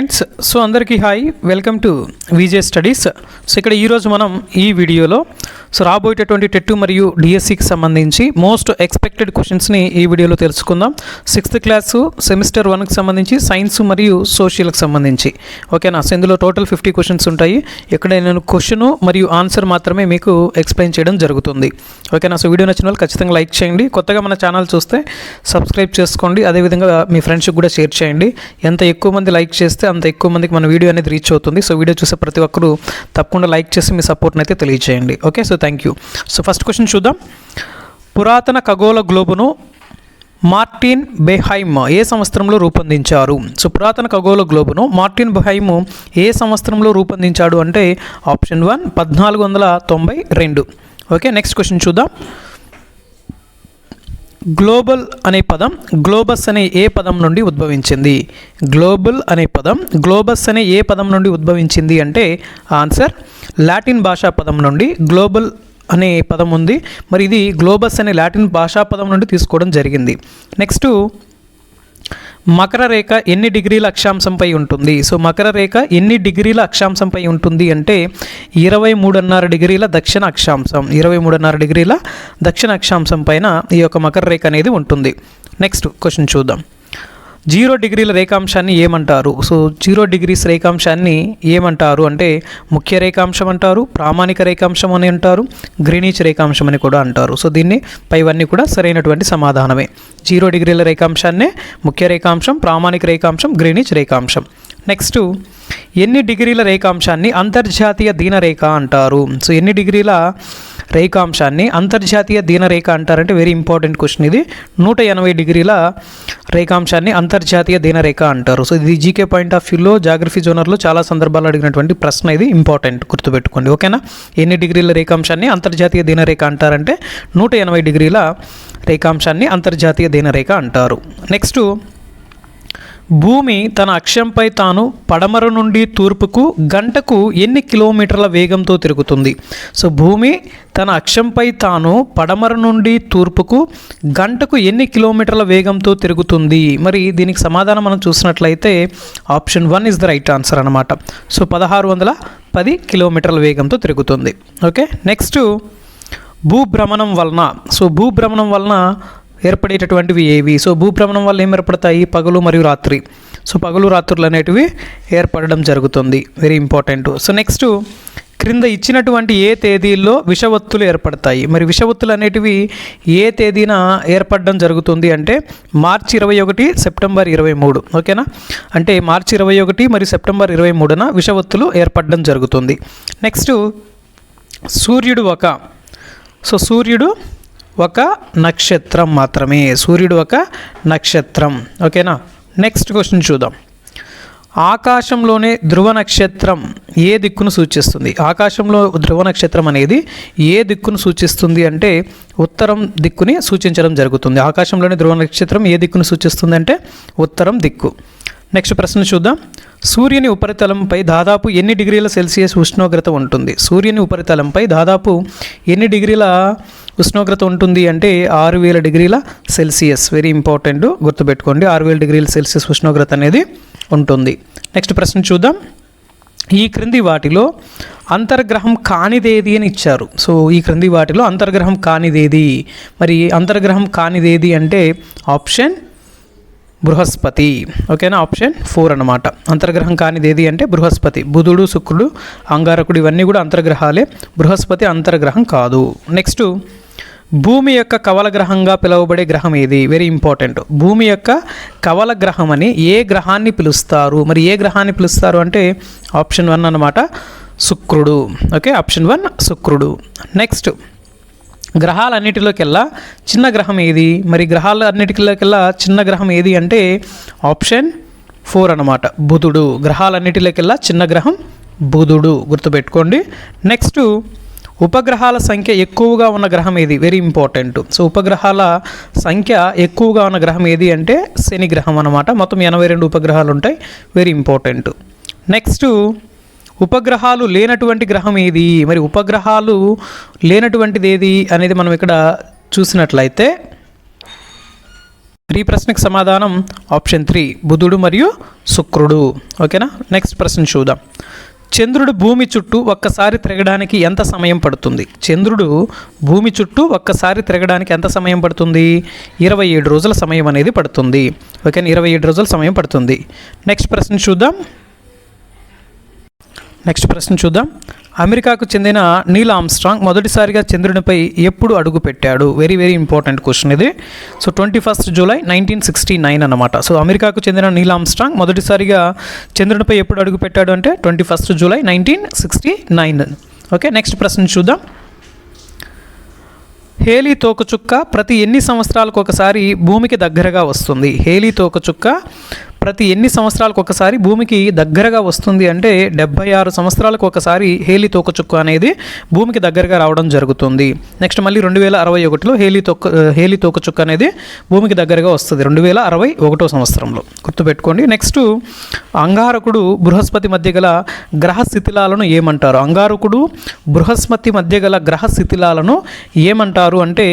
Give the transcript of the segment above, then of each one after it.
Friends so అందరికీ hi. Welcome to Vijay studies. So ఇక్కడ ఈరోజు మనం ఈ వీడియోలో సో రాబోయేటటువంటి టెట్ మరియు డిఎస్సికి సంబంధించి మోస్ట్ ఎక్స్పెక్టెడ్ క్వశ్చన్స్ని ఈ వీడియోలో తెలుసుకుందాం. సిక్స్త్ క్లాసు సెమిస్టర్ వన్కి సంబంధించి సైన్స్ మరియు సోషల్కి సంబంధించి. ఓకేనా సో ఇందులో టోటల్ ఫిఫ్టీ క్వశ్చన్స్ ఉంటాయి. ఇక్కడ నేను క్వశ్చను మరియు ఆన్సర్ మాత్రమే మీకు ఎక్స్ప్లెయిన్ చేయడం జరుగుతుంది. ఓకేనా సో వీడియో నచ్చిన వాళ్ళు ఖచ్చితంగా లైక్ చేయండి. కొత్తగా మన ఛానల్ చూస్తే సబ్స్క్రైబ్ చేసుకోండి. అదేవిధంగా మీ ఫ్రెండ్స్కి కూడా షేర్ చేయండి. ఎంత ఎక్కువ మంది లైక్ చేస్తే అంత ఎక్కువ మందికి మన వీడియో అనేది రీచ్ అవుతుంది. సో వీడియో చూసే ప్రతి ఒక్కరూ తప్పకుండా లైక్ చేసి మీ సపోర్ట్ని అయితే తెలియజేయండి. Okay so thank you so first question చూద్దాం. పురాతన ఖగోళ గ్లోబును మార్టిన్ బెహైమ్ ఏ సంవత్సరంలో రూపొందించారు? సో పురాతన ఖగోళ గ్లోబును మార్టిన్ బెహైమ్ ఏ సంవత్సరంలో రూపొందించాడు అంటే ఆప్షన్ వన్ పద్నాలుగు వందల తొంభై రెండు. ఓకే నెక్స్ట్ క్వశ్చన్ చూద్దాం. గ్లోబల్ అనే పదం గ్లోబస్ అనే ఏ పదం నుండి ఉద్భవించింది? గ్లోబల్ అనే పదం గ్లోబస్ అనే ఏ పదం నుండి ఉద్భవించింది అంటే ఆన్సర్ లాటిన్ భాషా పదం నుండి గ్లోబల్ అనే పదం ఉంది. మరి ఇది గ్లోబస్ అనే లాటిన్ భాషా పదం నుండి తీసుకోవడం జరిగింది. నెక్స్ట్ మకర రేఖ ఎన్ని డిగ్రీల అక్షాంశంపై ఉంటుంది? సో మకర రేఖ ఎన్ని డిగ్రీల అక్షాంశంపై ఉంటుంది అంటే ఇరవై మూడున్నర డిగ్రీల దక్షిణ అక్షాంశం ఇరవై మూడున్నర డిగ్రీల దక్షిణ అక్షాంశం పైన ఈ యొక్క మకర రేఖ అనేది ఉంటుంది. నెక్స్ట్ క్వశ్చన్ చూద్దాం. జీరో డిగ్రీల రేఖాంశాన్ని ఏమంటారు? సో జీరో డిగ్రీస్ రేఖాంశాన్ని ఏమంటారు అంటే ముఖ్య రేఖాంశం అంటారు ప్రామాణిక రేఖాంశం అని అంటారు గ్రీనిచ్ రేఖాంశం అని కూడా అంటారు. సో దీన్ని పైవన్నీ కూడా సరైనటువంటి సమాధానమే. జీరో డిగ్రీల రేఖాంశాన్నే ముఖ్య రేఖాంశం ప్రామాణిక రేఖాంశం గ్రీనిచ్ రేఖాంశం. నెక్స్ట్ ఎన్ని డిగ్రీల రేఖాంశాన్ని అంతర్జాతీయ దీనరేఖ అంటారు? సో ఎన్ని డిగ్రీల రేఖాంశాన్ని అంతర్జాతీయ దీనరేఖ అంటారంటే వెరీ ఇంపార్టెంట్ క్వశ్చన్ ఇది. నూట ఎనభై డిగ్రీల రేఖాంశాన్ని అంతర్జాతీయ దీనరేఖ అంటారు. సో ఇది జీకే పాయింట్ ఆఫ్ వ్యూలో జాగ్రఫీ జోనర్లో చాలా సందర్భాల్లో అడిగినటువంటి ప్రశ్న ఇది ఇంపార్టెంట్ గుర్తుపెట్టుకోండి. ఓకేనా ఎన్ని డిగ్రీల రేఖాంశాన్ని అంతర్జాతీయ దీనరేఖ అంటారంటే నూట ఎనభై డిగ్రీల రేఖాంశాన్ని అంతర్జాతీయ దీనరేఖ అంటారు. నెక్స్ట్ భూమి తన అక్షంపై తాను పడమర నుండి తూర్పుకు గంటకు ఎన్ని కిలోమీటర్ల వేగంతో తిరుగుతుంది? సో భూమి తన అక్షంపై తాను పడమర నుండి తూర్పుకు గంటకు ఎన్ని కిలోమీటర్ల వేగంతో తిరుగుతుంది? మరి దీనికి సమాధానం మనం చూసినట్లయితే option one is the right answer అనమాట సో పదహారు వందల పది కిలోమీటర్ల వేగంతో తిరుగుతుంది. ఓకే నెక్స్ట్ భూభ్రమణం వలన. సో భూభ్రమణం వలన ఏర్పడేటటువంటివి ఏవి? సో భూభ్రమణం వల్ల ఏం ఏర్పడతాయి? పగలు మరియు రాత్రి. సో పగలు రాత్రులు అనేటివి ఏర్పడడం జరుగుతుంది. వెరీ ఇంపార్టెంట్ సో నెక్స్ట్ క్రింద ఇచ్చినటువంటి ఏ తేదీల్లో విషవత్తులు ఏర్పడతాయి? మరి విషవత్తులు అనేటివి ఏ తేదీన ఏర్పడడం జరుగుతుంది అంటే మార్చి ఇరవై ఒకటి సెప్టెంబర్ ఇరవై మూడు. ఓకేనా అంటే మార్చి ఇరవై ఒకటి మరియు సెప్టెంబర్ ఇరవై మూడున విషవత్తులు ఏర్పడడం జరుగుతుంది. నెక్స్ట్ సూర్యుడు ఒక. సో సూర్యుడు ఒక నక్షత్రం మాత్రమే. సూర్యుడు ఒక నక్షత్రం. ఓకేనా? నెక్స్ట్ క్వశ్చన్ చూద్దాం. ఆకాశంలోనే ధ్రువ నక్షత్రం ఏ దిక్కును సూచిస్తుంది? ఆకాశంలో ధ్రువ నక్షత్రం అనేది ఏ దిక్కును సూచిస్తుంది అంటే ఉత్తరం దిక్కుని సూచించడం జరుగుతుంది. ఆకాశంలోని ధ్రువ నక్షత్రం ఏ దిక్కును సూచిస్తుంది అంటే ఉత్తరం దిక్కు. నెక్స్ట్ ప్రశ్న చూద్దాం. సూర్యుని ఉపరితలంపై దాదాపు ఎన్ని డిగ్రీల సెల్సియస్ ఉష్ణోగ్రత ఉంటుంది? సూర్యుని ఉపరితలంపై దాదాపు ఎన్ని డిగ్రీల ఉష్ణోగ్రత ఉంటుంది అంటే ఆరు వేల డిగ్రీల సెల్సియస్. వెరీ ఇంపార్టెంట్ గుర్తుపెట్టుకోండి. ఆరు వేల డిగ్రీల సెల్సియస్ ఉష్ణోగ్రత అనేది ఉంటుంది. నెక్స్ట్ ప్రశ్న చూద్దాం. ఈ క్రింది వాటిలో అంతర్గ్రహం కానిదేది అని ఇచ్చారు. సో ఈ క్రింది వాటిలో అంతర్గ్రహం కానిదేది. మరి అంతర్గ్రహం కానిదేది అంటే ఆప్షన్ బృహస్పతి. ఓకేనా ఆప్షన్ ఫోర్ అనమాట అంతర్గ్రహం కానిది ఏది అంటే బృహస్పతి. బుధుడు శుక్రుడు అంగారకుడు ఇవన్నీ కూడా అంతర్గ్రహాలే. బృహస్పతి అంతర్గ్రహం కాదు. నెక్స్ట్ భూమి యొక్క కవల గ్రహంగా పిలువబడే గ్రహం ఏది? వెరీ ఇంపార్టెంట్ భూమి యొక్క కవల గ్రహం అని ఏ గ్రహాన్ని పిలుస్తారు? మరి ఏ గ్రహాన్ని పిలుస్తారు అంటే ఆప్షన్ వన్ అనమాట శుక్రుడు. ఓకే ఆప్షన్ వన్ శుక్రుడు. నెక్స్ట్ గ్రహాలన్నిటిలోకెల్లా చిన్న గ్రహం ఏది? మరి గ్రహాలు అన్నిటిలోకెల్లా చిన్న గ్రహం ఏది అంటే ఆప్షన్ ఫోర్ అనమాట బుధుడు. గ్రహాలన్నిటిలోకెల్లా చిన్న గ్రహం బుధుడు. గుర్తుపెట్టుకోండి. నెక్స్ట్ ఉపగ్రహాల సంఖ్య ఎక్కువగా ఉన్న గ్రహం ఏది? వెరీ ఇంపార్టెంట్ సో ఉపగ్రహాల సంఖ్య ఎక్కువగా ఉన్న గ్రహం ఏది అంటే శని గ్రహం అనమాట మొత్తం ఎనభై రెండు ఉపగ్రహాలు ఉంటాయి. వెరీ ఇంపార్టెంట్ నెక్స్ట్ ఉపగ్రహాలు లేనటువంటి గ్రహం ఏది? మరి ఉపగ్రహాలు లేనటువంటిది ఏది అనేది మనం ఇక్కడ చూసినట్లయితే ఈ ప్రశ్నకు సమాధానం ఆప్షన్ త్రీ బుధుడు మరియు శుక్రుడు. ఓకేనా నెక్స్ట్ ప్రశ్న చూద్దాం. చంద్రుడు భూమి చుట్టూ ఒక్కసారి తిరగడానికి ఎంత సమయం పడుతుంది? చంద్రుడు భూమి చుట్టూ ఒక్కసారి తిరగడానికి ఎంత సమయం పడుతుంది? ఇరవై ఏడు రోజుల సమయం అనేది పడుతుంది. ఓకే ఇరవై ఏడు రోజుల సమయం పడుతుంది. నెక్స్ట్ ప్రశ్న చూద్దాం. నెక్స్ట్ ప్రశ్న చూద్దాం. అమెరికాకు చెందిన నీల్ ఆమ్స్ట్రాంగ్ మొదటిసారిగా చంద్రునిపై ఎప్పుడు అడుగు పెట్టాడు వెరీ వెరీ ఇంపార్టెంట్ క్వశ్చన్ ఇది. So twenty first July nineteen sixty nine అనమాట సో అమెరికాకు చెందిన నీల్ ఆమ్స్ట్రాంగ్ మొదటిసారిగా చంద్రునిపై ఎప్పుడు అడుగు పెట్టాడు అంటే twenty first July nineteen sixty nine okay next ప్రశ్న చూద్దాం. హేలీ తోకచుక్క ప్రతి ఎన్ని సంవత్సరాలకు ఒకసారి భూమికి దగ్గరగా వస్తుంది? హేలీ తోకచుక్క ప్రతి ఎన్ని సంవత్సరాలకు ఒకసారి భూమికి దగ్గరగా వస్తుంది అంటే డెబ్బై ఆరు సంవత్సరాలకు ఒకసారి హేలీ తోకచుక్క అనేది భూమికి దగ్గరగా రావడం జరుగుతుంది. నెక్స్ట్ మళ్ళీ రెండు వేల అరవై ఒకటిలో హేలీ తోక హేలీ తోకచుక్క అనేది భూమికి దగ్గరగా వస్తుంది. రెండు వేల అరవై ఒకటో సంవత్సరంలో గుర్తుపెట్టుకోండి. నెక్స్ట్ అంగారకుడు బృహస్పతి మధ్య గల గ్రహ శిథిలాలను ఏమంటారు? అంగారకుడు బృహస్పతి మధ్య గల గ్రహ శిథిలాలను ఏమంటారు? అంటే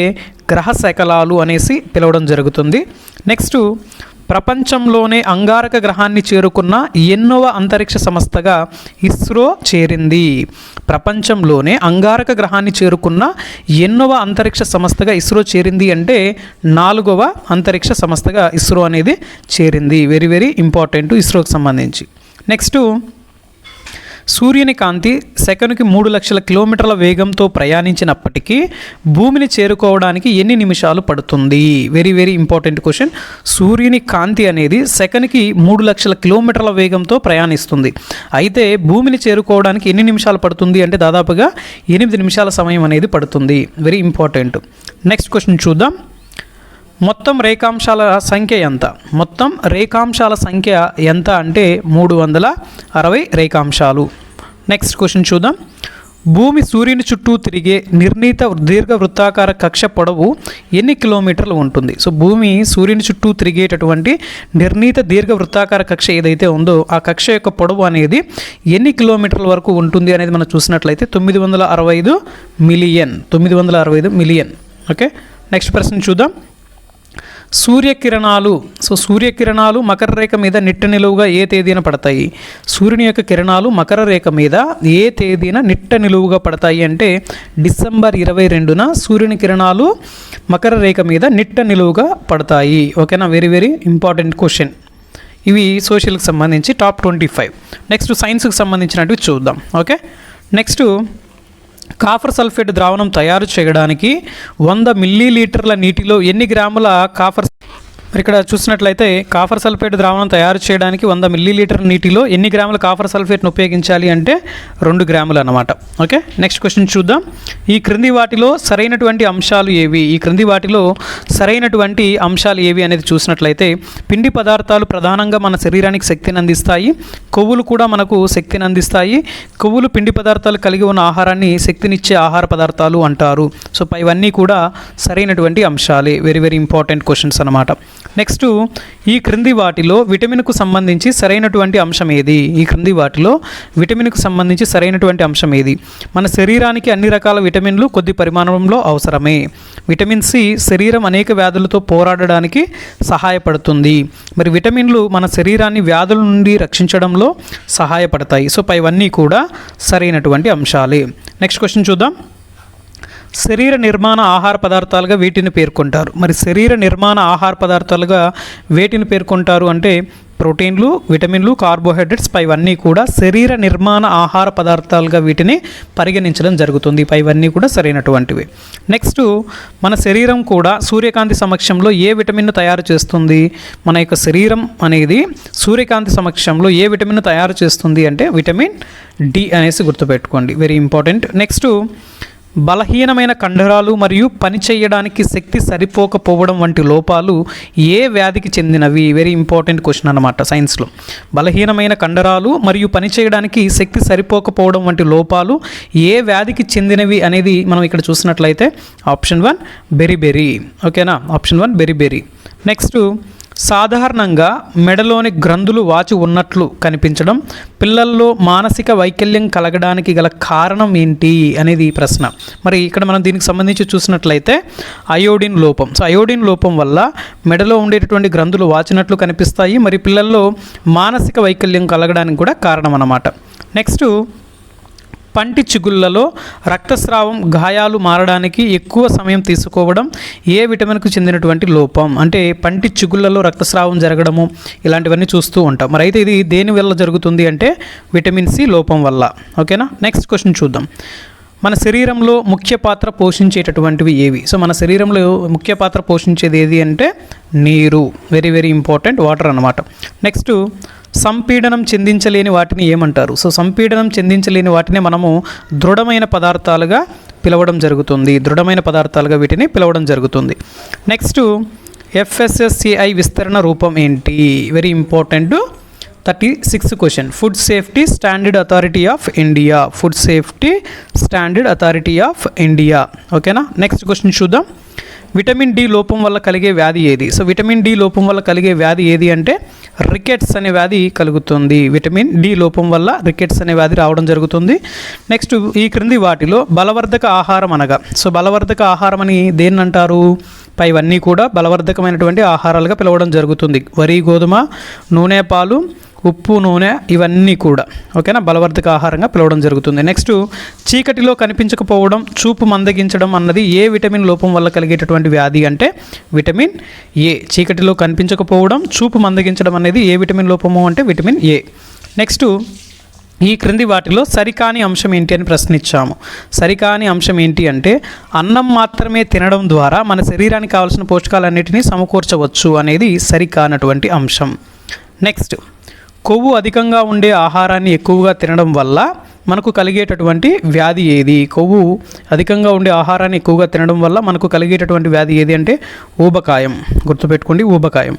గ్రహ శకలాలు అనేసి పిలవడం జరుగుతుంది. నెక్స్ట్ ప్రపంచంలోనే అంగారక గ్రహాన్ని చేరుకున్న ఎన్నవ అంతరిక్ష సంస్థగా ఇస్రో చేరింది. ప్రపంచంలోనే అంగారక గ్రహాన్ని చేరుకున్న ఎన్నవ అంతరిక్ష సంస్థగా ఇస్రో చేరింది అంటే నాలుగవ అంతరిక్ష సంస్థగా ఇస్రో అనేది చేరింది. వెరీ వెరీ ఇంపార్టెంట్ ఇస్రోకి సంబంధించి. నెక్స్ట్ సూర్యుని కాంతి సెకనుకి మూడు లక్షల కిలోమీటర్ల వేగంతో ప్రయాణించినప్పటికీ భూమిని చేరుకోవడానికి ఎన్ని నిమిషాలు పడుతుంది? వెరీ వెరీ ఇంపార్టెంట్ క్వశ్చన్ సూర్యుని కాంతి అనేది సెకనుకి మూడు లక్షల కిలోమీటర్ల వేగంతో ప్రయాణిస్తుంది. అయితే భూమిని చేరుకోవడానికి ఎన్ని నిమిషాలు పడుతుంది అంటే దాదాపుగా ఎనిమిది నిమిషాల సమయం అనేది పడుతుంది. వెరీ ఇంపార్టెంట్ నెక్స్ట్ క్వశ్చన్ చూద్దాం. మొత్తం రేఖాంశాల సంఖ్య ఎంత? మొత్తం రేఖాంశాల సంఖ్య ఎంత అంటే మూడు వందల అరవై రేఖాంశాలు. నెక్స్ట్ క్వశ్చన్ చూద్దాం. భూమి సూర్యుని చుట్టూ తిరిగే నిర్ణీత దీర్ఘ వృత్తాకార కక్ష పొడవు ఎన్ని కిలోమీటర్లు ఉంటుంది? సో భూమి సూర్యుని చుట్టూ తిరిగేటటువంటి నిర్ణీత దీర్ఘ వృత్తాకార కక్ష ఏదైతే ఉందో ఆ కక్ష యొక్క పొడవు అనేది ఎన్ని కిలోమీటర్ల వరకు ఉంటుంది అనేది మనం చూసినట్లయితే తొమ్మిది వందల అరవై ఐదు మిలియన్. తొమ్మిది వందల అరవై ఐదు మిలియన్. ఓకే నెక్స్ట్ ప్రశ్న చూద్దాం. సూర్యకిరణాలు సో సూర్యకిరణాలు మకర రేఖ మీద నిట్ట నిలువుగా ఏ తేదీన పడతాయి? సూర్యుని యొక్క కిరణాలు మకర రేఖ మీద ఏ తేదీన నిట్ట నిలువుగా పడతాయి అంటే డిసెంబర్ ఇరవై రెండున సూర్యుని కిరణాలు మకర రేఖ మీద నిట్ట నిలువుగా పడతాయి. ఓకేనా? వెరీ వెరీ ఇంపార్టెంట్ క్వశ్చన్ ఇవి సోషల్కి సంబంధించి టాప్ ట్వంటీ ఫైవ్. నెక్స్ట్ సైన్స్కి సంబంధించినట్టు చూద్దాం. ఓకే? నెక్స్ట్ కాఫర్ సల్ఫేట్ ద్రావణం తయారు చేయడానికి వంద మిల్లీ లీటర్ల నీటిలో ఎన్ని గ్రాముల కాఫర్ మరి ఇక్కడ చూసినట్లయితే కాఫర్ సల్ఫేట్ ద్రావణం తయారు చేయడానికి వంద మిల్లీ లీటర్ నీటిలో ఎన్ని గ్రాముల కాఫర్ సల్ఫేట్ను ఉపయోగించాలి అంటే రెండు గ్రాములు అనమాట ఓకే? నెక్స్ట్ క్వశ్చన్ చూద్దాం. ఈ క్రింది వాటిలో సరైనటువంటి అంశాలు ఏవి? ఈ క్రింది వాటిలో సరైనటువంటి అంశాలు ఏవి అనేది చూసినట్లయితే పిండి పదార్థాలు ప్రధానంగా మన శరీరానికి శక్తిని అందిస్తాయి. కొవ్వులు కూడా మనకు శక్తిని అందిస్తాయి. కొవ్వులు పిండి పదార్థాలు కలిగి ఉన్న ఆహారాన్ని శక్తినిచ్చే ఆహార పదార్థాలు అంటారు. సో ఇవన్నీ కూడా సరైనటువంటి అంశాలే. వెరీ వెరీ ఇంపార్టెంట్ క్వశ్చన్స్ అనమాట నెక్స్ట్ ఈ క్రింది వాటిలో విటమిన్కు సంబంధించి సరైనటువంటి అంశం ఏది? ఈ క్రింది వాటిలో విటమిన్కు సంబంధించి సరైనటువంటి అంశం ఏది? మన శరీరానికి అన్ని రకాల విటమిన్లు కొద్ది పరిమాణంలో అవసరమే. విటమిన్ సి శరీరం అనేక వ్యాధులతో పోరాడడానికి సహాయపడుతుంది. మరి విటమిన్లు మన శరీరాన్ని వ్యాధుల నుండి రక్షించడంలో సహాయపడతాయి. సో పైవన్నీ కూడా సరైనటువంటి అంశాలే. నెక్స్ట్ క్వశ్చన్ చూద్దాం. శరీర నిర్మాణ ఆహార పదార్థాలుగా వీటిని పేర్కొంటారు. మరి శరీర నిర్మాణ ఆహార పదార్థాలుగా వేటిని పేర్కొంటారు అంటే ప్రోటీన్లు విటమిన్లు కార్బోహైడ్రేట్స్ పైవన్నీ కూడా శరీర నిర్మాణ ఆహార పదార్థాలుగా వీటిని పరిగణించడం జరుగుతుంది. పైవన్నీ కూడా సరైనటువంటివి. నెక్స్ట్ మన శరీరం కూడా సూర్యకాంతి సమక్షంలో ఏ విటమిన్ను తయారు చేస్తుంది? మన యొక్క శరీరం అనేది సూర్యకాంతి సమక్షంలో ఏ విటమిన్ను తయారు చేస్తుంది అంటే విటమిన్ డి అనేసి గుర్తుపెట్టుకోండి. వెరీ ఇంపార్టెంట్ నెక్స్ట్ బలహీనమైన కండరాలు మరియు పని చేయడానికి శక్తి సరిపోకపోవడం వంటి లోపాలు ఏ వ్యాధికి చెందినవి? వెరీ ఇంపార్టెంట్ క్వశ్చన్ అనమాట సైన్స్లో బలహీనమైన కండరాలు మరియు పని చేయడానికి శక్తి సరిపోకపోవడం వంటి లోపాలు ఏ వ్యాధికి చెందినవి అనేది మనం ఇక్కడ చూసినట్లయితే ఆప్షన్ వన్ బెరీ బెరీ ఓకేనా option one beriberi next సాధారణంగా మెడలోని గ్రంథులు వాచి ఉన్నట్లు కనిపించడం పిల్లల్లో మానసిక వైకల్యం కలగడానికి గల కారణం ఏంటి అనేది ఈ ప్రశ్న. మరి ఇక్కడ మనం దీనికి సంబంధించి చూసినట్లయితే అయోడిన్ లోపం. సో అయోడిన్ లోపం వల్ల మెడలో ఉండేటటువంటి గ్రంథులు వాచినట్లు కనిపిస్తాయి. మరి పిల్లల్లో మానసిక వైకల్యం కలగడానికి కూడా కారణం అన్నమాట నెక్స్ట్ పంటి చిగుళ్ళలో రక్తస్రావం గాయాలు మారడానికి ఎక్కువ సమయం తీసుకోవడం ఏ విటమిన్కు చెందినటువంటి లోపం? అంటే పంటి చిగుళ్ళలో రక్తస్రావం జరగడము ఇలాంటివన్నీ చూస్తూ ఉంటాం. మరి అయితే ఇది దేని వల్ల జరుగుతుంది అంటే విటమిన్ సి లోపం వల్ల. ఓకేనా? నెక్స్ట్ క్వశ్చన్ చూద్దాం. మన శరీరంలో ముఖ్య పాత్ర పోషించేటటువంటివి ఏవి? సో మన శరీరంలో ముఖ్య పాత్ర పోషించేది ఏది అంటే నీరు. వెరీ వెరీ ఇంపార్టెంట్ వాటర్ అన్నమాట. నెక్స్ట్ సంపీడనం చెందించలేని వాటిని ఏమంటారు? సో సంపీడనం చెందించలేని వాటిని మనము దృఢమైన పదార్థాలుగా పిలవడం జరుగుతుంది. దృఢమైన పదార్థాలుగా వీటిని పిలవడం జరుగుతుంది. నెక్స్ట్ ఎఫ్ఎస్ఎస్సిఐ విస్తరణ రూపం ఏంటి? Very important. Thirty six question. Food safety standard authority of India. Food safety standard authority of India. ఓకేనా? నెక్స్ట్ క్వశ్చన్ చూద్దాం. విటమిన్ డి లోపం వల్ల కలిగే వ్యాధి ఏది? సో విటమిన్ డి లోపం వల్ల కలిగే వ్యాధి ఏది అంటే రికెట్స్ అనే వ్యాధి కలుగుతుంది. విటమిన్ డి లోపం వల్ల రికెట్స్ అనే వ్యాధి రావడం జరుగుతుంది. నెక్స్ట్ ఈ క్రింది వాటిలో బలవర్ధక ఆహారం అనగా. సో బలవర్ధక ఆహారం అని దేన్ని అంటారు? పైవన్నీ కూడా బలవర్ధకమైనటువంటి ఆహారాలుగా పిలవడం జరుగుతుంది. వరి గోధుమ నూనె పాలు ఉప్పు నూనె ఇవన్నీ కూడా ఓకేనా? బలవర్ధక ఆహారంగా పిలవడం జరుగుతుంది. నెక్స్ట్ చీకటిలో కనిపించకపోవడం చూపు మందగించడం అన్నది ఏ విటమిన్ లోపం వల్ల కలిగేటటువంటి వ్యాధి అంటే విటమిన్ ఏ. చీకటిలో కనిపించకపోవడం చూపు మందగించడం అనేది ఏ విటమిన్ లోపము అంటే విటమిన్ ఏ. నెక్స్ట్ ఈ క్రింది వాటిలో సరికాని అంశం ఏంటి అని ప్రశ్నించాము. సరికాని అంశం ఏంటి అంటే అన్నం మాత్రమే తినడం ద్వారా మన శరీరానికి కావాల్సిన పోషకాలన్నిటినీ సమకూర్చవచ్చు అనేది సరికానటువంటి అంశం. నెక్స్ట్ కొవ్వు అధికంగా ఉండే ఆహారాన్ని ఎక్కువగా తినడం వల్ల మనకు కలిగేటటువంటి వ్యాధి ఏది? కొవ్వు అధికంగా ఉండే ఆహారాన్ని ఎక్కువగా తినడం వల్ల మనకు కలిగేటటువంటి వ్యాధి ఏది అంటే ఊబకాయం. గుర్తుపెట్టుకోండి ఊబకాయం.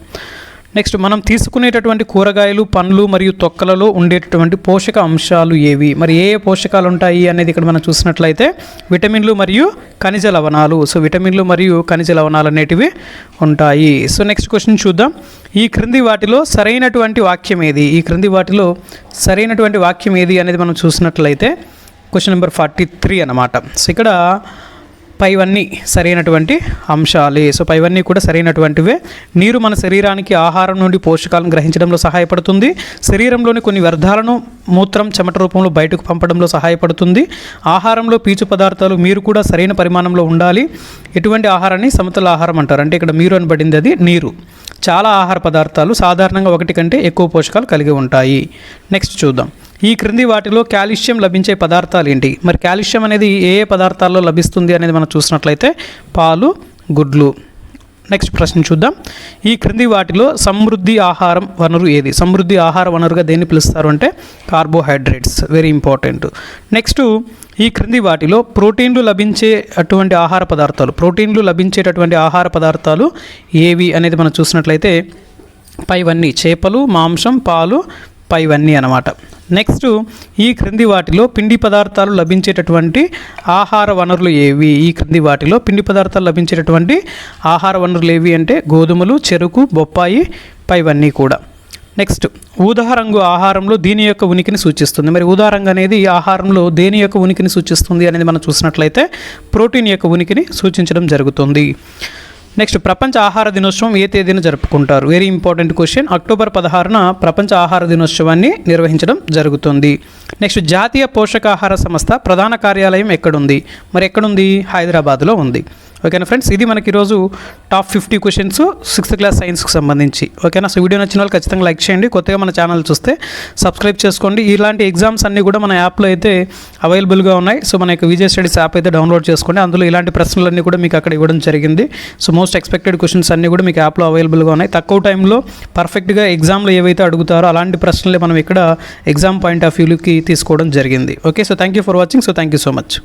నెక్స్ట్ మనం తీసుకునేటటువంటి కూరగాయలు పండ్లు మరియు తొక్కలలో ఉండేటటువంటి పోషక అంశాలు ఏవి? మరి ఏ ఏ పోషకాలు ఉంటాయి అనేది ఇక్కడ మనం చూసినట్లయితే విటమిన్లు మరియు ఖనిజ లవణాలు. సో విటమిన్లు మరియు ఖనిజ లవణాలు అనేటివి ఉంటాయి. సో నెక్స్ట్ క్వశ్చన్ చూద్దాం. ఈ క్రింది వాటిలో సరైనటువంటి వాక్యం ఏది? ఈ క్రింది వాటిలో సరైనటువంటి వాక్యం ఏది అనేది మనం చూసినట్లయితే క్వశ్చన్ నెంబర్ ఫార్టీ త్రీ అనమాట సో ఇక్కడ పైవన్నీ సరైనటువంటి అంశాలే. సో పైవన్నీ కూడా సరైనటువంటివే. నీరు మన శరీరానికి ఆహారం నుండి పోషకాలను గ్రహించడంలో సహాయపడుతుంది. శరీరంలోని కొన్ని వ్యర్థాలను మూత్రం చెమట రూపంలో బయటకు పంపడంలో సహాయపడుతుంది. ఆహారంలో పీచు పదార్థాలు మీరు కూడా సరైన పరిమాణంలో ఉండాలి. ఎటువంటి ఆహారాన్ని సమతుల ఆహారం అంటారు. అంటే ఇక్కడ మీరు అనబడింది అది నీరు. చాలా ఆహార పదార్థాలు సాధారణంగా ఒకటి కంటే ఎక్కువ పోషకాలు కలిగి ఉంటాయి. నెక్స్ట్ చూద్దాం. ఈ క్రింది వాటిలో కాల్షియం లభించే పదార్థాలు ఏంటి? మరి కాల్షియం అనేది ఏ ఏ పదార్థాల్లో లభిస్తుంది అనేది మనం చూసినట్లయితే పాలు గుడ్లు. నెక్స్ట్ ప్రశ్న చూద్దాం. ఈ క్రింది వాటిలో సమృద్ధి ఆహారం వనరు ఏది? సమృద్ధి ఆహార వనరుగా దేన్ని పిలుస్తారు అంటే కార్బోహైడ్రేట్స్. వెరీ ఇంపార్టెంట్ నెక్స్ట్ ఈ క్రింది వాటిలో ప్రోటీన్లు లభించే అటువంటి ఆహార పదార్థాలు. ప్రోటీన్లు లభించేటటువంటి ఆహార పదార్థాలు ఏవి అనేది మనం చూసినట్లయితే పైవన్నీ చేపలు మాంసం పాలు పైవన్నీ అనమాట నెక్స్ట్ ఈ క్రింది వాటిలో పిండి పదార్థాలు లభించేటటువంటి ఆహార వనరులు ఏవి? ఈ క్రింది వాటిలో పిండి పదార్థాలు లభించేటటువంటి ఆహార వనరులు ఏవి అంటే గోధుమలు చెరుకు బొప్పాయి పైవన్నీ కూడా. నెక్స్ట్ ఊదారంగు ఆహారంలో దీని యొక్క ఉనికిని సూచిస్తుంది. మరి ఊదారంగు అనేది ఆహారంలో దేని యొక్క ఉనికిని సూచిస్తుంది అనేది మనం చూసినట్లయితే ప్రోటీన్ యొక్క ఉనికిని సూచించడం జరుగుతుంది. నెక్స్ట్ ప్రపంచ ఆహార దినోత్సవం ఏ తేదీన జరుపుకుంటారు? వెరీ ఇంపార్టెంట్ క్వశ్చన్ అక్టోబర్ పదహారున ప్రపంచ ఆహార దినోత్సవాన్ని నిర్వహించడం జరుగుతుంది. నెక్స్ట్ జాతీయ పోషకాహార సంస్థ ప్రధాన కార్యాలయం ఎక్కడుంది? మరి ఎక్కడుంది? హైదరాబాద్లో ఉంది. ఓకేనా ఫ్రెండ్స్? ఇది మనకి ఈరోజు top fifty questions sixth class సైన్స్కి సంబంధించి. ఓకేనా? సో వీడియో నచ్చిన వాళ్ళు ఖచ్చితంగా లైక్ చేయండి. కొత్తగా మన ఛానల్ చూస్తే సబ్స్క్రైబ్ చేసుకోండి. ఇలాంటి ఎగ్జామ్స్ అన్నీ కూడా మన యాప్లో అయితే అవైలబుల్గా ఉన్నాయి. సో మన యొక్క విజయ స్టడీస్ యాప్ అయితే డౌన్లోడ్ చేసుకోండి. అందులో ఇలాంటి ప్రశ్నలన్నీ కూడా మీకు అక్కడ ఇవ్వడం జరిగింది. సో మోస్ట్ ఎక్స్పెక్టెడ్ క్వశ్చన్స్ అన్నీ కూడా మీకు యాప్లో అవైలబుల్గా ఉన్నాయి. తక్కువ టైంలో పర్ఫెక్ట్గా ఎగ్జామ్లో ఏవైతే అడుగుతారో అలాంటి ప్రశ్నలే మనం ఇక్కడ ఎగ్జామ్ పాయింట్ ఆఫ్ వ్యూకి తీసుకోవడం జరిగింది. Okay? So thank you for watching. So thank you so much.